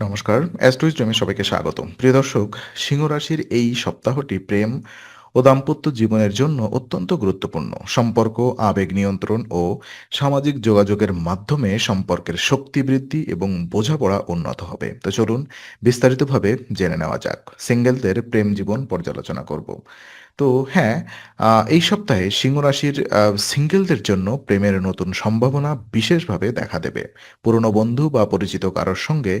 নমস্কার অ্যাস্ট্রোইজ ড্রিমে সবাইকে স্বাগত প্রিয় দর্শক সিংহ রাশির এই সপ্তাহটি প্রেম ও দাম্পত্য জীবনের জন্য অত্যন্ত গুরুত্বপূর্ণ। সম্পর্ক, আবেগ নিয়ন্ত্রণ ও সামাজিক যোগাযোগের মাধ্যমে সম্পর্কের শক্তি বৃদ্ধি এবং বোঝাপড়া উন্নত হবে। তো চলুন বিস্তারিতভাবে জেনে নেওয়া যাক। সিঙ্গেলদের প্রেম জীবন পর্যালোচনা করব। তো হ্যাঁ এই সপ্তাহে সিংহ রাশির সিঙ্গেলদের জন্য প্রেমের নতুন সম্ভাবনা বিশেষভাবে দেখা দেবে। পুরনো বন্ধু বা পরিচিত কারোর সঙ্গে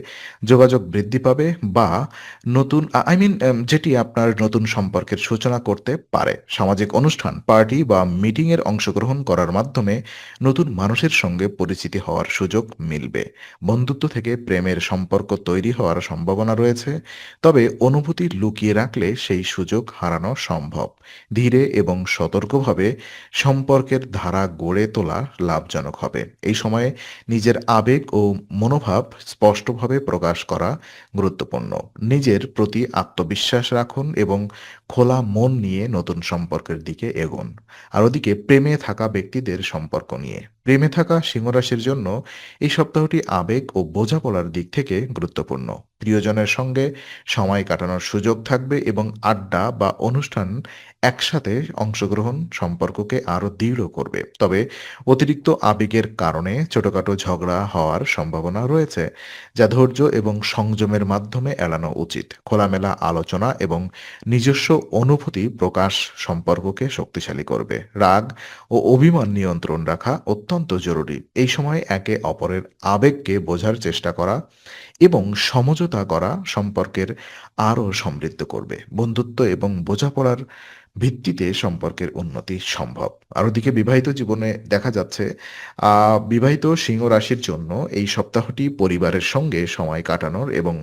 যোগাযোগ বৃদ্ধি পাবে বা নতুন আই মিন যেটি আপনার নতুন সম্পর্কের সূচনা করতে পারে। সামাজিক অনুষ্ঠান, পার্টি বা মিটিংয়ের অংশগ্রহণ করার মাধ্যমে নতুন মানুষের সঙ্গে পরিচিতি হওয়ার সুযোগ মিলবে। বন্ধুত্ব থেকে প্রেমের সম্পর্ক তৈরি হওয়ার সম্ভাবনা রয়েছে, তবে অনুভূতি লুকিয়ে রাখলে সেই সুযোগ হারানো সম্ভব। ধীরে এবং সতর্কভাবে সম্পর্কের ধারা গড়ে তোলা লাভজনক হবে। এই সময়ে নিজের আবেগ ও মনোভাব স্পষ্টভাবে প্রকাশ করা গুরুত্বপূর্ণ। নিজের প্রতি আত্মবিশ্বাস রাখুন এবং খোলা মন নিয়ে নতুন সম্পর্কের দিকে এগোন। আর ওদিকে প্রেমে থাকা ব্যক্তিদের সম্পর্ক নিয়ে। প্রেমে থাকা সিংহরাশির জন্য এই সপ্তাহটি আবেগ ও বোঝাপড়ার দিক থেকে গুরুত্বপূর্ণ। প্রিয়জনের সঙ্গে সময় কাটানোর সুযোগ থাকবে এবং আড্ডা বা অনুষ্ঠান একসাথে অংশগ্রহণ সম্পর্ককে আরও দৃঢ় করবে। তবে অতিরিক্ত আবেগের কারণে ছোটখাটো ঝগড়া হওয়ার সম্ভাবনা রয়েছে, যা ধৈর্য এবং সংযমের মাধ্যমে এড়ানো উচিত। খোলামেলা আলোচনা এবং নিজস্ব অনুভূতি প্রকাশ সম্পর্ককে শক্তিশালী করবে। রাগ ও অভিমান নিয়ন্ত্রণ রাখা অত্যন্ত জরুরি। এই সময় একে অপরের আবেগকে বোঝার চেষ্টা করা এবং সমঝোতা করা সম্পর্কের আরও সমৃদ্ধ করবে। বন্ধুত্ব এবং বোঝাপড়ার ভিত্তিতে সম্পর্কের উন্নতি সম্ভব। আর ওদিকে বিবাহিত জীবনে দেখা যাচ্ছে বিবাহিত সিংহ রাশির জন্য এই সপ্তাহটি পরিবারের সঙ্গে সময় কাটানোর এবং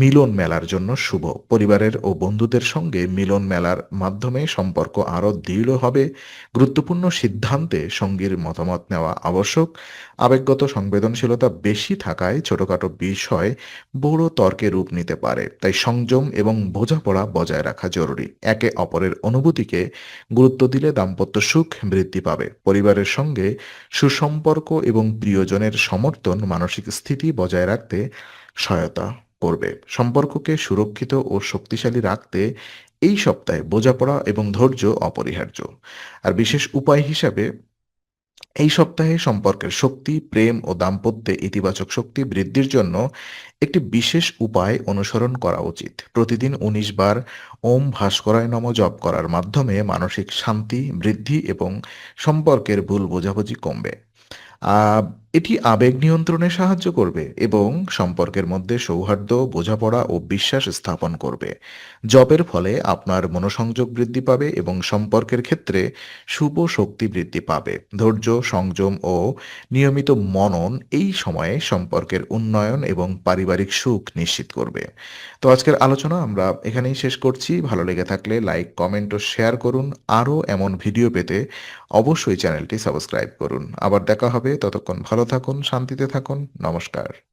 মিলন মেলার জন্য শুভ। পরিবারের ও বন্ধুদের সঙ্গে মিলন মেলার মাধ্যমে সম্পর্ক আরও দৃঢ় হবে। গুরুত্বপূর্ণ সিদ্ধান্তে সঙ্গীর মতামত নেওয়া আবশ্যক। আবেগগত সংবেদনশীলতা বেশি থাকায় ছোটখাটো বিষয় বড় তর্কে রূপ নিতে পারে। তাই সংযম এবং বোঝাপড়া বজায় রাখা জরুরি। একে অপরের অনুভূতিকে গুরুত্ব দিলে দাম্পত্য সুখ বৃদ্ধি পাবে। পরিবারের সঙ্গে সুসম্পর্ক এবং প্রিয়জনের সমর্থন মানসিক স্থিতি বজায় রাখতে সহায়তা করবে। সম্পর্ককে সুরক্ষিত ও শক্তিশালী রাখতে এই সপ্তাহে বোঝাপড়া এবং ধৈর্য অপরিহার্য। আর বিশেষ উপায় হিসাবে এই সপ্তাহে সম্পর্কের শক্তি, প্রেম ও দাম্পত্যে ইতিবাচক শক্তি বৃদ্ধির জন্য একটি বিশেষ উপায় অনুসরণ করা উচিত। প্রতিদিন উনিশ বার ওম ভাস্করায় নম জপ করার মাধ্যমে মানসিক শান্তি, বৃদ্ধি এবং সম্পর্কের ভুল বোঝাবুঝি কমবে। এটি আবেগ নিয়ন্ত্রণে সাহায্য করবে এবং সম্পর্কের মধ্যে সৌহার্দ্য, বোঝাপড়া ও বিশ্বাস স্থাপন করবে। জবের ফলে আপনার মনোসংযোগ বৃদ্ধি পাবে এবং সম্পর্কের ক্ষেত্রে শুভ শক্তি বৃদ্ধি পাবে। ধৈর্য, সংযম ও নিয়মিত মনন এই সময়ে সম্পর্কের উন্নয়ন এবং পারিবারিক সুখ নিশ্চিত করবে। তো আজকের আলোচনা আমরা এখানেই শেষ করছি। ভালো লেগে থাকলে লাইক, কমেন্ট ও শেয়ার করুন। আরও এমন ভিডিও পেতে অবশ্যই চ্যানেলটি সাবস্ক্রাইব করুন। আবার দেখা হবে ততক্ষণ ভালো থাকুন শান্তিতে থাকুন নমস্কার।